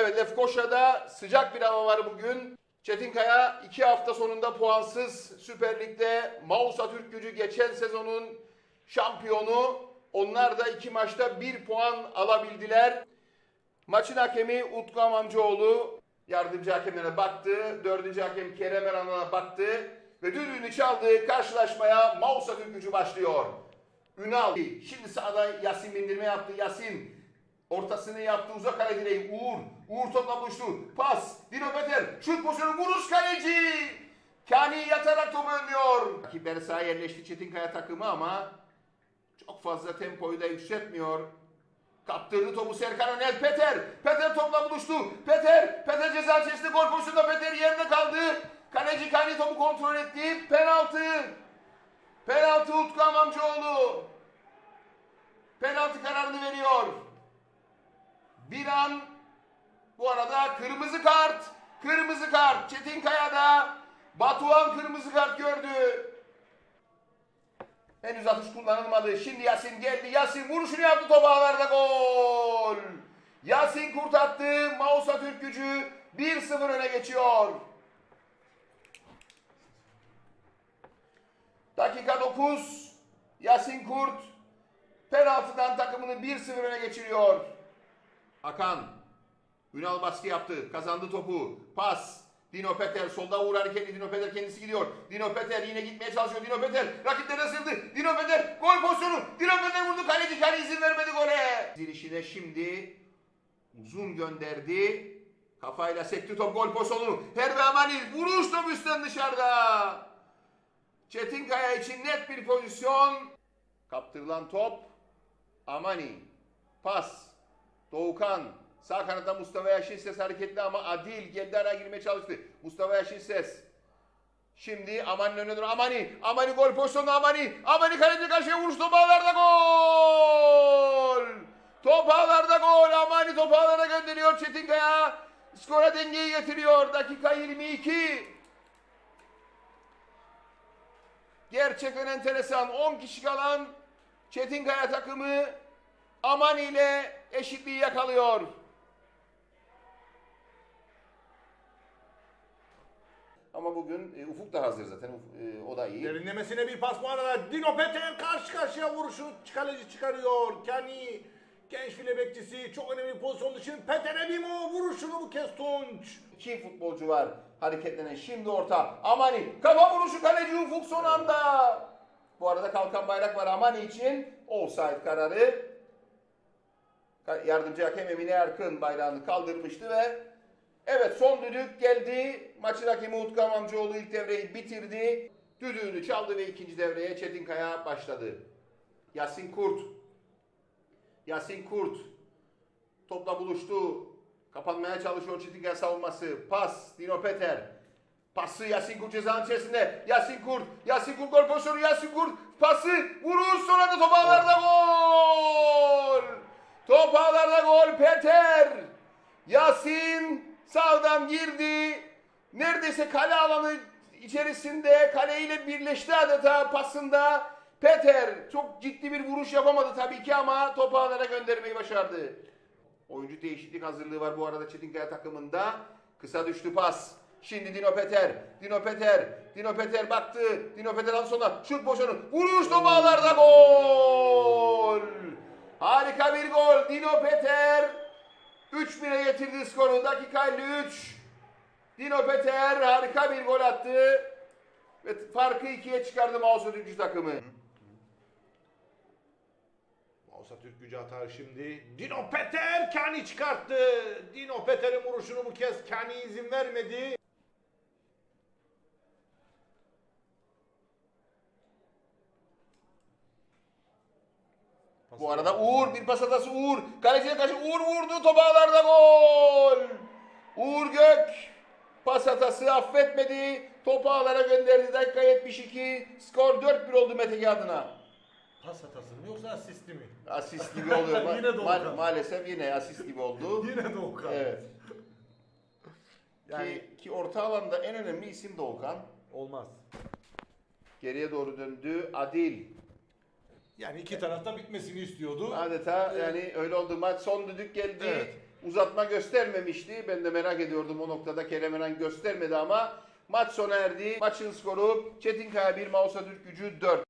Evet Lefkoşa'da sıcak bir hava var bugün. Çetinkaya iki hafta sonunda puansız Süper Lig'de Mausa Türk Gücü geçen sezonun şampiyonu. Onlar da iki maçta bir puan alabildiler. Maçın hakemi Utku Amamcıoğlu yardımcı hakemlere baktı. Dördüncü hakem Kerem Eran'a baktı. Ve düdüğünü çaldı. Karşılaşmaya Mausa Türk Gücü başlıyor. Ünal. Şimdi sağda Yasin bindirme yaptı. Yasin ortasını yaptı. Uzak kale direği. Uğur. Uğur topla buluştu. Pas. Dino Peter. Şut pozisyonu. Vuruş kaleci. Kani yatarak topu önlüyor. Rakipleri sahaya yerleşti Çetinkaya takımı ama çok fazla tempoyu da yükseltmiyor. Kaptırdı topu Serkan Önel. Peter. Peter topla buluştu. Peter. Peter ceza içerisinde gol pozisyonunda Peter yerine kaldı. Kaleci Kani topu kontrol etti. Penaltı. Penaltı Utku Amamcıoğlu. Penaltı kararını veriyor. Bir an bu arada kırmızı kart. Kırmızı kart. Çetin Kaya'da Batuhan kırmızı kart gördü. Henüz atış kullanılmadı. Şimdi Yasin geldi. Yasin vuruşunu yaptı top ağlarda gol. Yasin Kurt attı. Mausa Türk gücü 1-0 öne geçiyor. Dakika 9. Yasin Kurt penaltıdan takımını 1-0 öne geçiriyor. Hakan. Ünal baskı yaptı. Kazandı topu. Pas. Dino Peter solda Uğur hareketli. Dino Peter kendisi gidiyor. Dino Peter yine gitmeye çalışıyor. Dino Peter rakiplerine sığındı. Dino Peter gol pozisyonu. Dino Peter vurdu. Kaleci kale izin vermedi gole. Zirişine şimdi uzun gönderdi. Kafayla sekti top gol pozisyonu. Herve Amanil vuruş top üstten dışarıda. Çetinkaya için net bir pozisyon. Kaptırılan top. Amani. Pas. Doğukan. Sağ kanatta Mustafa Yaşin Ses hareketli ama Adil geldi araya girmeye çalıştı. Mustafa Yaşin Ses. Şimdi Amani'nin önüne doğru Amani. Amani gol pozisyonu Amani. Amani kaleci karşıya vuruş top ağlarda gol. Top ağlarda gol. Amani top ağlara gönderiyor Çetinkaya. Skora dengeyi getiriyor. Dakika 22. Gerçekten enteresan. 10 kişi kalan Çetinkaya takımı Amani ile eşitliği yakalıyor. Ama bugün e, Ufuk da hazır zaten. Uf- e, o da iyi. Derinlemesine bir pas bu arada. Dino Peter karşı karşıya vuruşu kaleci çıkarıyor. Kendi genç file bekçisi çok önemli bir pozisyon dışı. Peter Ebimo vuruşunu bu kez Tunç. İki futbolcu var hareketlenen. Şimdi orta. Amani. Kafa vuruşu kaleci Ufuk son anda. Bu arada kalkan bayrak var Amani için. Offside kararı. Yardımcı hakem Emine Erkın bayrağını kaldırmıştı ve evet son düdük geldi. Maçın hakemi Utku Amamcıoğlu ilk devreyi bitirdi. Düdüğünü çaldı ve ikinci devreye Çetinkaya başladı. Yasin Kurt. Yasin Kurt. Topla buluştu. Kapanmaya çalışıyor Çetinkaya savunması. Pas Dino Peter. Pası Yasin Kurt cezanın içerisinde. Yasin Kurt. Yasin Kurt gol pozisyonu. Yasin Kurt. Pası. Vuruş sonra da top ağlarda gol. Top ağlarda gol. Peter. Yasin sağdan girdi. Neredeyse kale alanı içerisinde kaleyle birleşti adeta pasında. Peter çok ciddi bir vuruş yapamadı tabii ki ama topu ağlara göndermeyi başardı. Oyuncu değişiklik hazırlığı var bu arada Çetinkaya takımında. Kısa düştü pas. Şimdi Dino Peter. Dino Peter. Dino Peter baktı. Dino Peter aldı sonra. Şut boşunu. Vuruş top ağlarda gol. Harika bir gol. Dino Peter 3-1'e getirdi skoru. Dakika 53. Dino Peter harika bir gol attı. Ve farkı ikiye çıkardı Mausa Türkçü takımı. Mausa Türk gücü atar şimdi. Dino Peter Kani çıkarttı. Dino Peter'in vuruşunu bu kez Kani izin vermedi. Bu arada Uğur bir pas hatası Uğur. Kaleciye karşı Uğur vurdu top ağlarda gol. Uğur Gök pas hatası affetmedi. Topu ağlara gönderdi. Dakika 72. Skor 4-1 oldu Mete adına. Pas hatası mı yoksa asisti mi? Asist gibi oluyor. Yine Doğukan. ma- maalesef yine asist gibi oldu. Yine Doğukan. Evet. Yani Ki, ki orta alanda en önemli isim Doğukan. olmaz. Geriye doğru döndü. Adil. Yani iki tarafta bitmesini istiyordu. Adeta yani öyle oldu. Maç son düdük geldi. Evet. uzatma göstermemişti. Ben de merak ediyordum o noktada Kerem Eren göstermedi ama maç sona erdi. Maçın skoru Çetinkaya 1, Mausa Türk gücü 4.